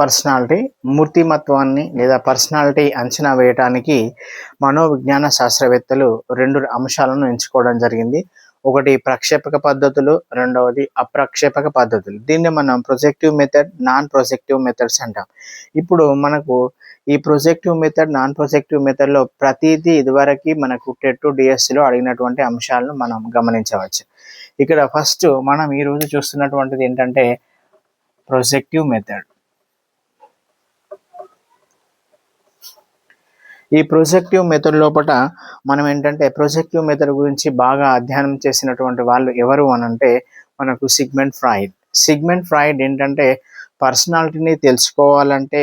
Personality మూర్తిమత్వాన్ని లేదా personality అంచనా వేయటానికి మనోవిజ్ఞాన శాస్త్రవేత్తలు రెండు అంశాలను ఎంచుకోవడం జరిగింది. ఒకటి ప్రక్షేపక పద్ధతులు రెండవది అప్రక్షేపక పద్ధతులు. దీన్ని మనం projective method non projective methods అంటాం. ఇప్పుడు మనకు ఈ ప్రొజెక్టివ్ మెథడ్ నాన్ ప్రొజెక్టివ్ మెథడ్లో ప్రతిదీ ఇదివరకు మనకు టెట్ డిఎస్సిలో అడిగినటువంటి అంశాలను మనం గమనించవచ్చు. ఇక్కడ ఫస్ట్ మనం ఈరోజు చూస్తున్నటువంటిది ఏంటంటే ప్రొజెక్టివ్ మెథడ్ ఈ ప్రొజెక్టివ్ మెథడ్ లోపల మనం ఏంటంటే ప్రొజెక్టివ్ మెథడ్ గురించి బాగా అధ్యయనం చేసినటువంటి వాళ్ళు ఎవరు అని అంటే మనకు సిగ్మెంట్ ఫ్రాయిడ్. సిగ్మెంట్ ఫ్రాయిడ్ ఏంటంటే పర్సనాలిటీని తెలుసుకోవాలంటే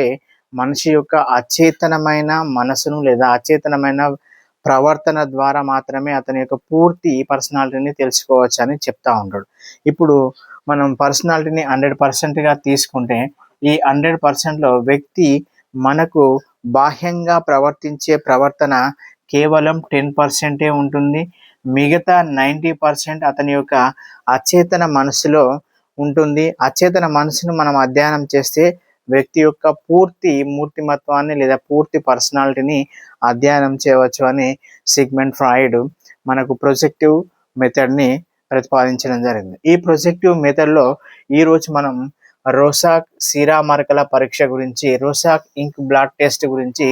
మనిషి యొక్క అచేతనమైన మనసును లేదా అచేతనమైన ప్రవర్తన ద్వారా మాత్రమే అతని యొక్క పూర్తి పర్సనాలిటీని తెలుసుకోవచ్చు అని చెప్తా ఉంటాడు. ఇప్పుడు మనం పర్సనాలిటీని హండ్రెడ్ పర్సెంట్గా తీసుకుంటే ఈ హండ్రెడ్ పర్సెంట్లో వ్యక్తి మనకు బాహ్యంగా ప్రవర్తించే ప్రవర్తన కేవలం టెన్ పర్సెంటే ఉంటుంది. మిగతా నైంటీ పర్సెంట్ అతని యొక్క అచేతన మనసులో ఉంటుంది. అచేతన మనసును మనం అధ్యయనం చేస్తే వ్యక్తి యొక్క పూర్తి మూర్తిమత్వాన్ని లేదా పూర్తి పర్సనాలిటీని అధ్యయనం చేయవచ్చు అని సిగ్మెంట్ ఫ్రాయిడ్ మనకు ప్రొజెక్టివ్ మెథడ్ని ప్రతిపాదించడం జరిగింది. ఈ ప్రొజెక్టివ్ మెథడ్లో ఈరోజు మనం రోసాక్ సీరా మరకల పరీక్ష గురించి రోసాక్ ఇంక్ బ్లాడ్ టెస్ట్ గురించి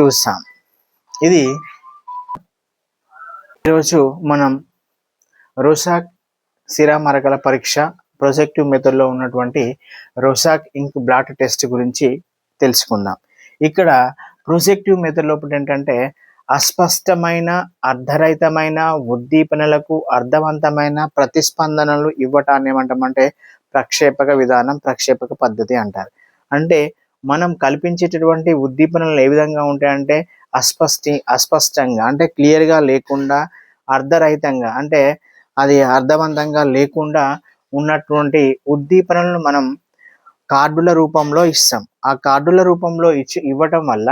చూసాం ఇది ఈరోజు మనం రోసాక్ సిరా మరకల పరీక్ష ప్రొజెక్టివ్ మెథడ్లో ఉన్నటువంటి రోసాక్ ఇంక్ బ్లాట్ టెస్ట్ గురించి తెలుసుకుందాం. ఇక్కడ ప్రొజెక్టివ్ మెథడ్ లోపల ఏంటంటే అస్పష్టమైన అర్ధరహితమైన ఉద్దీపనలకు అర్థవంతమైన ప్రతిస్పందనలు ఇవ్వటాన్ని ఏమంటామంటే ప్రక్షేపక విధానం ప్రక్షేపక పద్ధతి అంటారు. అంటే మనం కల్పించేటటువంటి ఉద్దీపనలు ఏ విధంగా ఉంటాయంటే అస్పష్టి అస్పష్టంగా అంటే క్లియర్గా లేకుండా అర్ధరహితంగా అంటే అది అర్థవంతంగా లేకుండా ఉన్నటువంటి ఉద్దీపనలను మనం కార్డుల రూపంలో ఇస్తాం. ఆ కార్డుల రూపంలో ఇచ్చి ఇవ్వటం వల్ల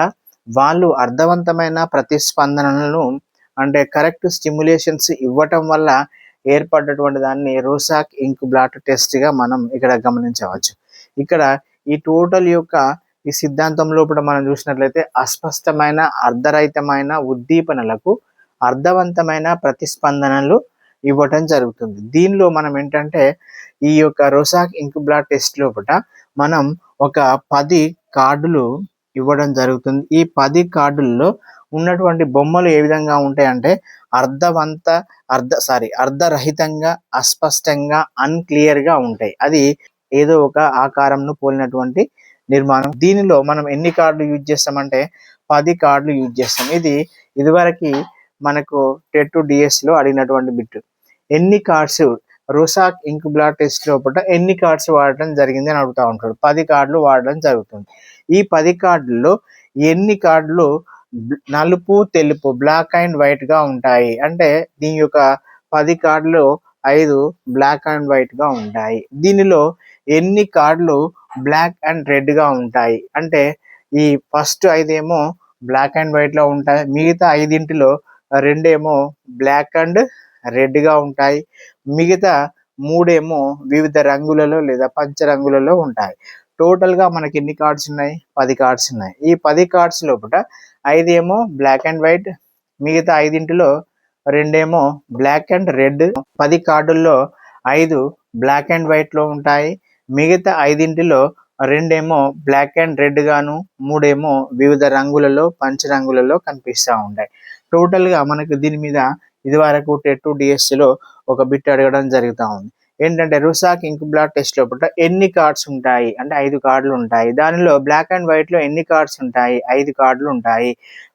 వాళ్ళు అర్థవంతమైన ప్రతిస్పందనలను అంటే కరెక్ట్ స్టిమ్యులేషన్స్ ఇవ్వటం వల్ల ఏర్పడ్డటువంటి దాన్ని రోసాక్ ఇంక్ బ్లాట్ టెస్ట్గా మనం ఇక్కడ గమనించవచ్చు. ఇక్కడ ఈ టోటల్ యొక్క ఈ సిద్ధాంతం లోపల మనం చూసినట్లయితే అస్పష్టమైన అర్ధరహితమైన ఉద్దీపనలకు అర్థవంతమైన ప్రతిస్పందనలు ఇవ్వటం జరుగుతుంది. దీనిలో మనం ఏంటంటే ఈ యొక్క రోసాక్ ఇంక్ బ్లాట్ టెస్ట్ లోపల మనం ఒక పది కార్డులు ఇవ్వడం జరుగుతుంది. ఈ పది కార్డుల్లో ఉన్నటువంటి బొమ్మలు ఏ విధంగా ఉంటాయంటే అర్ధవంత అర్ధ సారీ అర్ధరహితంగా అస్పష్టంగా అన్క్లియర్గా ఉంటాయి. అది ఏదో ఒక ఆకారంను పోలినటువంటి నిర్మాణం. దీనిలో మనం ఎన్ని కార్డులు యూజ్ చేస్తామంటే పది కార్డులు యూజ్ చేస్తాం. ఇది ఇదివరకు మనకు టెట్ డిఎస్లో అడిగినటువంటి బిట్. ఎన్ని కార్డ్స్ రోసాక్ ఇంక్ బ్లాడ్ టెస్ట్ లోపల ఎన్ని కార్డ్స్ వాడటం జరిగింది అని అడుగుతూ ఉంటాడు. పది కార్డులు వాడడం జరుగుతుంది. ఈ పది కార్డుల్లో ఎన్ని కార్డులు నలుపు తెలుపు బ్లాక్ అండ్ వైట్గా ఉంటాయి. అంటే దీని యొక్క పది కార్డులు ఐదు బ్లాక్ అండ్ వైట్గా ఉంటాయి. దీనిలో ఎన్ని కార్డులు బ్లాక్ అండ్ రెడ్గా ఉంటాయి? అంటే ఈ ఫస్ట్ ఐదేమో బ్లాక్ అండ్ వైట్లో ఉంటాయి. మిగతా ఐదింటిలో రెండేమో బ్లాక్ అండ్ రెడ్గా ఉంటాయి. మిగతా మూడేమో వివిధ రంగులలో లేదా పంచ రంగులలో ఉంటాయి. టోటల్గా మనకి ఎన్ని కార్డ్స్ ఉన్నాయి? పది కార్డ్స్ ఉన్నాయి. ఈ పది కార్డ్స్ లోపల ఐదేమో బ్లాక్ అండ్ వైట్ మిగతా ఐదింటిలో రెండేమో బ్లాక్ అండ్ రెడ్ పది కార్డుల్లో ఐదు బ్లాక్ అండ్ వైట్లో ఉంటాయి. మిగతా ఐదింటిలో రెండేమో బ్లాక్ అండ్ రెడ్ గాను మూడేమో వివిధ రంగులలో పంచ రంగులలో కనిపిస్తూ ఉంటాయి. టోటల్గా మనకు దీని మీద ఇది వరకు టెట్ డిఎస్సిలో ఒక బిట్ అడగడం జరుగుతూ ఉంది. ఏంటంటే రుసాక్ ఇంక్ బ్లాక్ టెస్ట్ లోపల ఎన్ని కార్డ్స్ ఉంటాయి? అంటే ఐదు కార్డులు ఉంటాయి. దానిలో బ్లాక్ అండ్ వైట్లో ఎన్ని కార్డ్స్ ఉంటాయి? ఐదు కార్డులు ఉంటాయి.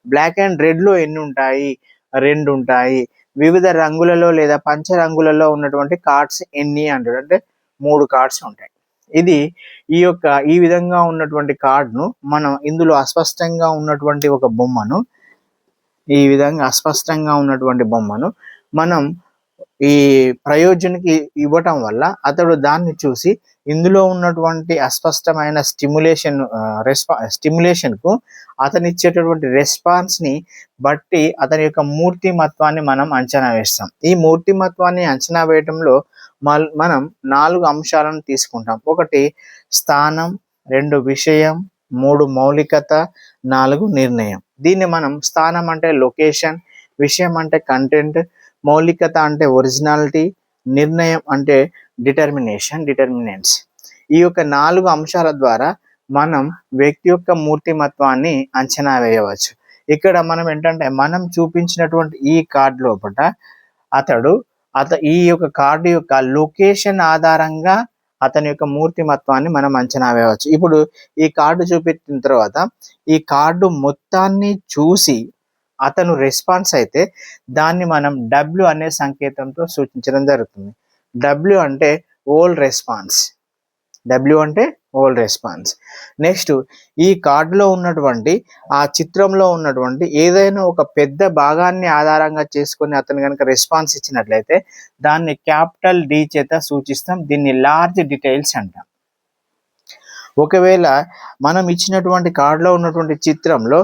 బ్లాక్ అండ్ రెడ్లో ఎన్ని ఉంటాయి? రెండు ఉంటాయి. వివిధ రంగులలో లేదా పంచ రంగులలో ఉన్నటువంటి కార్డ్స్ ఎన్ని అంటాడు అంటే మూడు కార్డ్స్ ఉంటాయి. ఇది ఈ యొక్క ఈ విధంగా ఉన్నటువంటి కార్డును మనం ఇందులో అస్పష్టంగా ఉన్నటువంటి ఒక బొమ్మను ఈ విధంగా అస్పష్టంగా ఉన్నటువంటి బొమ్మను మనం ఈ ప్రయోజనకి ఇవ్వటం వల్ల అతడు దాన్ని చూసి ఇందులో ఉన్నటువంటి అస్పష్టమైన స్టిములేషన్ రెస్పా స్టిమ్యులేషన్కు అతను ఇచ్చేటటువంటి రెస్పాన్స్ని బట్టి అతని యొక్క మూర్తిమత్వాన్ని మనం అంచనా వేస్తాం. ఈ మూర్తిమత్వాన్ని అంచనా వేయటంలో మనం నాలుగు అంశాలను తీసుకుంటాం. ఒకటి స్థానం రెండు విషయం మూడు మౌలికత నాలుగు నిర్ణయం. దీన్ని మనం స్థానం అంటే లొకేషన్ విషయం అంటే కంటెంట్ మౌలికత అంటే ఒరిజినాలిటీ నిర్ణయం అంటే డిటర్మినేషన్ డిటర్మినెంట్స్ ఈ యొక్క నాలుగు అంశాల ద్వారా మనం వ్యక్తి యొక్క మూర్తిమత్వాన్ని అంచనా వేయవచ్చు. ఇక్కడ మనం ఏంటంటే మనం చూపించినటువంటి ఈ కార్డు లోపల అతడు అత ఈ యొక్క కార్డు యొక్క లొకేషన్ ఆధారంగా అతని యొక్క మూర్తిమత్వాన్ని మనం అంచనా వేయవచ్చు. ఇప్పుడు ఈ కార్డు చూపించిన తర్వాత ఈ కార్డు మొత్తాన్ని చూసి అతను రెస్పాన్స్ అయితే దాన్ని మనం డబ్ల్యూ అనే సంకేతంతో సూచించడం జరుగుతుంది. డబ్ల్యూ అంటే ఓల్ రెస్పాన్స్ డబ్ల్యూ అంటే ఓల్ రెస్పాన్స్ నెక్స్ట్ ఈ కార్డులో ఉన్నటువంటి ఆ చిత్రంలో ఉన్నటువంటి ఏదైనా ఒక పెద్ద భాగాన్ని ఆధారంగా చేసుకొని అతను కనుక రెస్పాన్స్ ఇచ్చినట్లయితే దాన్ని క్యాపిటల్ డి చేత సూచిస్తాం. దీన్ని లార్జ్ డీటెయిల్స్ అంటాం. ఒకవేళ మనం ఇచ్చినటువంటి కార్డులో ఉన్నటువంటి చిత్రంలో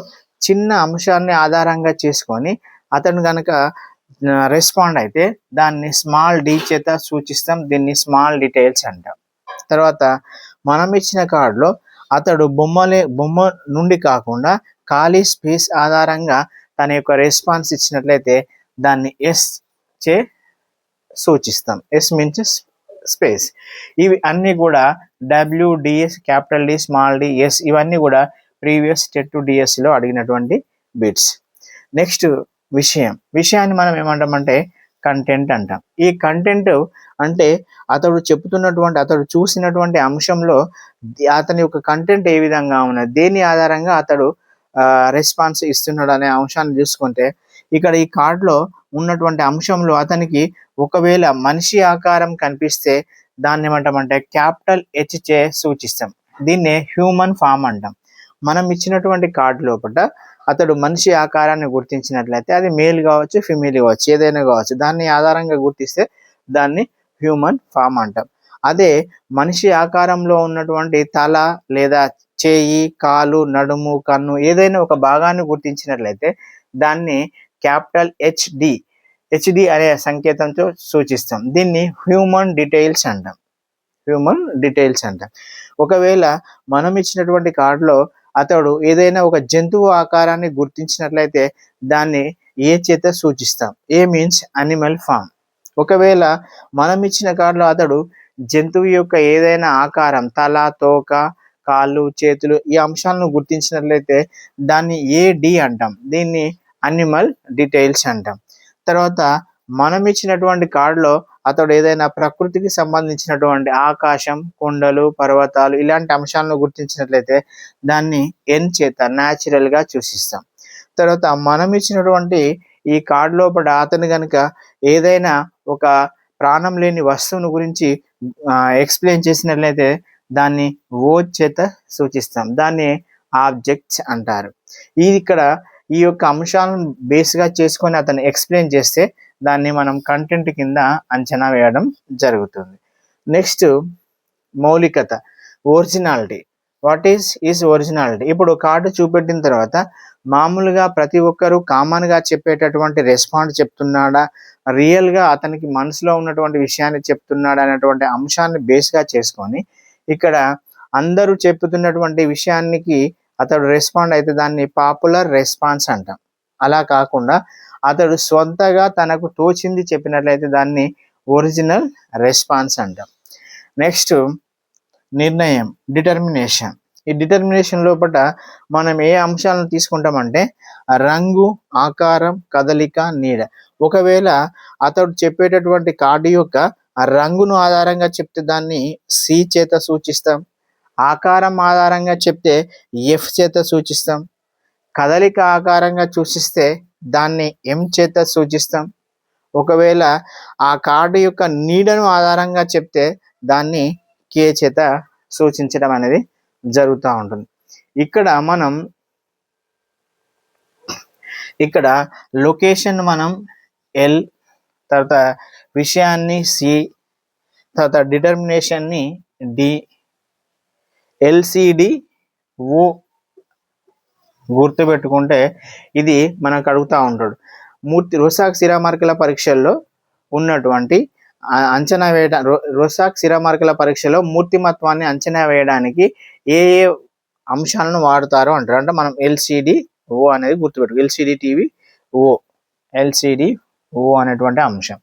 చిన్న అంశాన్ని ఆధారంగా చేసుకొని అతను కనుక రెస్పాండ్ అయితే దాన్ని స్మాల్ డి చేత సూచిస్తాం దీన్ని స్మాల్ డీటెయిల్స్ అంటాం. తర్వాత మనం ఇచ్చిన కార్డులో అతడు బొమ్మలే బొమ్మ నుండి కాకుండా ఖాళీ స్పేస్ ఆధారంగా తన యొక్క రెస్పాన్స్ ఇచ్చినట్లయితే దాన్ని ఎస్ చే సూచిస్తాం. ఎస్ మీన్స్ స్పేస్ ఇవి అన్నీ కూడా WDS capital D small D S ఇవన్నీ కూడా ప్రీవియస్ టెట్ టు డిఎస్సిలో అడిగినటువంటి బిట్స్. నెక్స్ట్ విషయం. విషయాన్ని మనం ఏమంటామంటే కంటెంట్ అంటాం. ఈ కంటెంట్ అంటే అతడు చెప్తున్నటువంటి అతడు చూసినటువంటి అంశంలో అతని యొక్క కంటెంట్ ఏ విధంగా ఉన్నది దేని ఆధారంగా అతడు రెస్పాన్స్ ఇస్తున్నాడు అనే అంశాన్ని చూసుకుంటే ఇక్కడ ఈ కార్డులో ఉన్నటువంటి అంశంలో అతనికి ఒకవేళ మనిషి ఆకారం కనిపిస్తే దాన్ని ఏమంటామంటే క్యాపిటల్ హెచ్ చే సూచిస్తాం. దీన్నే హ్యూమన్ ఫామ్ అంటాం. మనం ఇచ్చినటువంటి కార్డు లోపల అతడు మనిషి ఆకారాన్ని గుర్తించినట్లయితే అది మేల్ కావచ్చు ఫిమేల్ కావచ్చు ఏదైనా కావచ్చు. దాన్ని ఆధారంగా గుర్తిస్తే దాన్ని హ్యూమన్ ఫామ్ అంటాం. అదే మనిషి ఆకారంలో ఉన్నటువంటి తల లేదా చేయి కాలు నడుము కన్ను ఏదైనా ఒక భాగాన్ని గుర్తించినట్లయితే దాన్ని క్యాపిటల్ హెచ్డి హెచ్డి అనే సంకేతంతో సూచిస్తాం. దీన్ని హ్యూమన్ డీటెయిల్స్ అంటాం. హ్యూమన్ డీటెయిల్స్ అంటాం. ఒకవేళ మనం ఇచ్చినటువంటి కార్డులో అతడు ఏదైనా ఒక జంతువు ఆకారాన్ని గుర్తించినట్లయితే దాన్ని ఏ చేత సూచిస్తాం? ఏ మీన్స్ అనిమల్ ఫామ్ ఒకవేళ మనం ఇచ్చిన కార్డులో అతడు జంతువు యొక్క ఏదైనా ఆకారం తల తోక కాళ్ళు చేతులు ఈ అంశాలను గుర్తించినట్లయితే దాన్ని ఏ డి అంటాం. దీన్ని అనిమల్ డీటెయిల్స్ అంటాం. తర్వాత మనం ఇచ్చినటువంటి కార్డులో అతడు ఏదైనా ప్రకృతికి సంబంధించినటువంటి ఆకాశం కొండలు పర్వతాలు ఇలాంటి అంశాలను గుర్తించినట్లయితే దాన్ని ఎన్ చేత న్యాచురల్గా తర్వాత మనం ఇచ్చినటువంటి ఈ కార్డు లోపల అతను కనుక ఏదైనా ఒక ప్రాణం లేని వస్తువును గురించి ఎక్స్ప్లెయిన్ చేసినట్లయితే దాన్ని ఓ చేత సూచిస్తాం. దాన్ని ఆబ్జెక్ట్స్ అంటారు. ఇది ఇక్కడ ఈ యొక్క అంశాలను బేస్గా చేసుకొని అతను ఎక్స్ప్లెయిన్ చేస్తే దాన్ని మనం కంటెంట్ కింద అంచనా వేయడం జరుగుతుంది. Next మౌలికత originality. What is is originality ఇప్పుడు కార్డు చూపెట్టిన తర్వాత మామూలుగా ప్రతి ఒక్కరూ కామన్గా చెప్పేటటువంటి రెస్పాండ్ చెప్తున్నాడా? రియల్గా అతనికి మనసులో ఉన్నటువంటి విషయాన్ని చెప్తున్నాడా అనేటువంటి అంశాన్ని బేస్గా చేసుకొని ఇక్కడ అందరూ చెప్తున్నటువంటి విషయానికి అతడు రెస్పాండ్ అయితే దాన్ని పాపులర్ రెస్పాన్స్ అంటాం. అలా కాకుండా అతడు సొంతగా తనకు తోచింది చెప్పినట్లయితే దాన్ని ఒరిజినల్ రెస్పాన్స్ అంటాం. నెక్స్ట్ నిర్ణయం డిటర్మినేషన్. ఈ డిటర్మినేషన్ లోపల మనం ఏ అంశాలను తీసుకుంటామంటే రంగు ఆకారం కదలిక నీడ. ఒకవేళ అతడు చెప్పేటటువంటి కార్డు యొక్క ఆ రంగును ఆధారంగా చెప్తే దాన్ని సి చేత సూచిస్తాం. ఆకారం ఆధారంగా చెప్తే ఎఫ్ చేత సూచిస్తాం. కదలిక ఆకారంగా సూచిస్తే దాన్ని ఎం చేత సూచిస్తాం? ఒకవేళ ఆ కార్డు యొక్క నీడను ఆధారంగా చెప్తే దాన్ని కే చేత సూచించడం అనేది జరుగుతూ ఉంటుంది. ఇక్కడ మనం ఇక్కడ లొకేషన్ మనం ఎల్ తర్వాత విషయాన్ని సి తర్వాత డిటర్మినేషన్ని డి ఎల్సిడి ఓ గుర్తుపెట్టుకుంటే ఇది మనకు అడుగుతూ ఉంటాడు. మూర్తి రోసాక్ సిరామార్కుల పరీక్షల్లో ఉన్నటువంటి అంచనా వేయడం రోసాక్ సిరామార్కుల సిరమార్కుల పరీక్షలో మూర్తిమత్వాన్ని అంచనా వేయడానికి ఏ ఏ అంశాలను వాడతారు అంటారు. అంటే మనం ఎల్సిడి ఓ అనేది గుర్తుపెట్టు LCD TV O LCD O అనేటువంటి అంశం.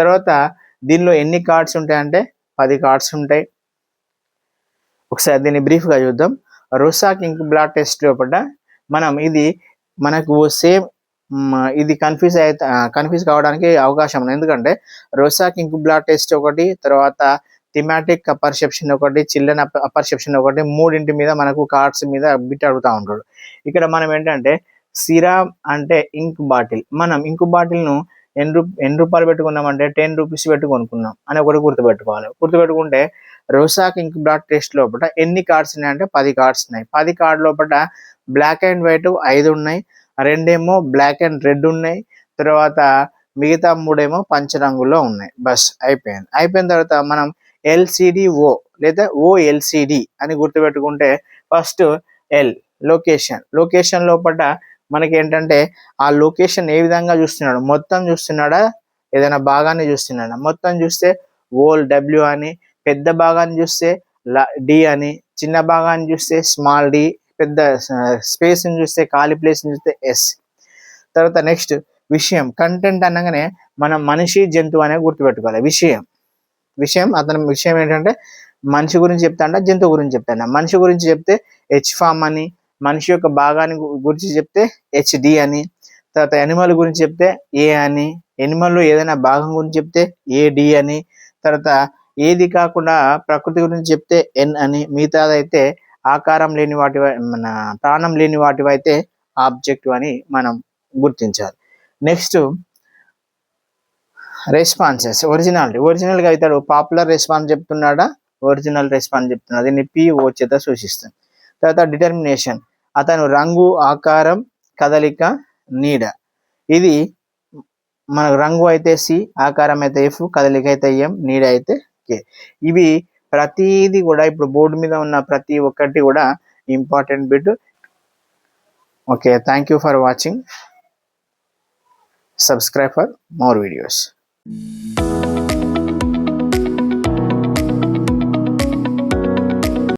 తర్వాత దీనిలో ఎన్ని కార్డ్స్ ఉంటాయంటే పది కార్డ్స్ ఉంటాయి. ఒకసారి దీన్ని బ్రీఫ్గా చూద్దాం. రొసాక్ ఇంక్ బ్లడ్ టెస్ట్ లోపల మనం ఇది మనకు సేమ్ ఇది కన్ఫ్యూజ్ అయితే కన్ఫ్యూజ్ కావడానికి అవకాశం ఉంది. ఎందుకంటే రొసాక్ ఇంక్ బ్లడ్ టెస్ట్ ఒకటి తర్వాత థిమాటిక్ పర్సెప్షన్ ఒకటి చిల్డ్రన్ పర్సెప్షన్ ఒకటి మూడింటి మీద మనకు కార్డ్స్ మీద బిట్ అడుగుతూ ఉంటాడు. ఇక్కడ మనం ఏంటంటే సిరా అంటే ఇంక్ బాటిల్ మనం ఇంక్ బాటిల్ను ఎన్ని రూ ఎన్ని రూపాయలు పెట్టుకున్నామంటే టెన్ రూపీస్ పెట్టి కొనుక్కున్నాం అని ఒకటి గుర్తుపెట్టుకోవాలి. గుర్తుపెట్టుకుంటే రోసాక్ ఇంక్ బ్లాడ్ టెస్ట్ లోపల ఎన్ని కార్డ్స్ ఉన్నాయంటే పది కార్డ్స్ ఉన్నాయి. పది కార్డ్ లోపల బ్లాక్ అండ్ వైట్ ఐదు ఉన్నాయి. రెండేమో బ్లాక్ అండ్ రెడ్ ఉన్నాయి. తర్వాత మిగతా మూడేమో పంచరంగులో ఉన్నాయి. బస్ అయిపోయింది. అయిపోయిన తర్వాత మనం ఎల్సిడి ఓ లేదా ఓ అని గుర్తుపెట్టుకుంటే ఫస్ట్ ఎల్ లొకేషన్ లొకేషన్ లోపల మనకి ఏంటంటే ఆ లొకేషన్ ఏ విధంగా చూస్తున్నాడు? మొత్తం చూస్తున్నాడా? ఏదైనా భాగాన్ని చూస్తున్నాడా? మొత్తం చూస్తే ఓల్ డబ్ల్యూ అని పెద్ద భాగాన్ని చూస్తే డి అని చిన్న భాగాన్ని చూస్తే స్మాల్ డి పెద్ద స్పేస్ని చూస్తే ఖాళీ ప్లేస్ చూస్తే ఎస్ తర్వాత నెక్స్ట్ విషయం. కంటెంట్ అనగానే మనం మనిషి జంతువు అనేది గుర్తుపెట్టుకోవాలి. విషయం. విషయం అతని విషయం ఏంటంటే మనిషి గురించి చెప్తాండ జంతువు గురించి చెప్తాండ మనిషి గురించి చెప్తే హెచ్ ఫామ్ అని మనిషి యొక్క భాగాన్ని గురించి చెప్తే హెచ్డి అని తర్వాత ఎనిమల్ గురించి చెప్తే ఏ అని ఎనిమల్లో ఏదైనా భాగం గురించి చెప్తే ఏడి అని తర్వాత ఏది కాకుండా ప్రకృతి గురించి చెప్తే ఎన్ అని మిగతాదైతే ఆకారం లేని వాటి మన ప్రాణం లేని వాటివైతే ఆబ్జెక్ట్ అని మనం గుర్తించాలి. Next responses originality. ఒరిజినల్ అవుతాడు పాపులర్ రెస్పాన్స్ చెప్తున్నాడా? ఒరిజినల్ రెస్పాన్స్ చెప్తున్నాడు. దీన్ని పి ఓ చేత సూచిస్తుంది. తర్వాత డిటర్మినేషన్. అతను రంగు ఆకారం కదలిక నీడ. ఇది మనకు రంగు అయితే సి ఆకారం అయితే ఎఫ్ కదలిక అయితే ఎం నీడ అయితే కే ఇవి ప్రతిదీ కూడా ఇప్పుడు బోర్డు మీద ఉన్న ప్రతి ఒక్కటి కూడా important bit. Okay thank you for watching subscribe for more videos